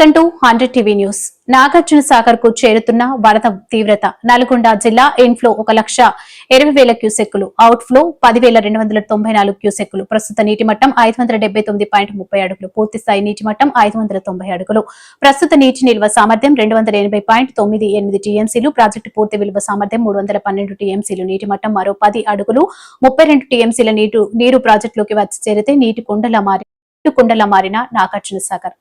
Welcome to hundred TV news. Nagarjuna సాగర్కు చేరుతున్న వరద తీవ్రత నల్గొండ జిల్లా ఇన్ఫ్లో ఒక లక్ష ఇరవై వేల క్యూసెక్కులు అవుట్ఫ్లో పదివేల రెండు వందల తొంభై నాలుగు క్యూసెక్కులు ప్రస్తుత నీటి మట్టం ఐదు వందల డెబ్బై తొమ్మిది పాయింట్ ముప్పై అడుగులు పూర్తి స్థాయి నీటి మట్టం ఐదు వందల తొంభై అడుగులు. ప్రస్తుత నీటి నిల్వ సామర్థ్యం రెండు వందల ఎనభై పాయింట్ తొమ్మిది ఎనిమిది టీఎంసీలు ప్రాజెక్టు పూర్తి విలువ సామర్థ్యం మూడు వందల పన్నెండు టీఎంసీలు నీటి మట్టం మరో పది అడుగులు. ముప్పై రెండు టీఎంసీల నీరు నీరు ప్రాజెక్టులోకి వచ్చి చేరితే నీటి కుండలా మారి కుండల కుండలా మారిన నాగార్జున సాగర్.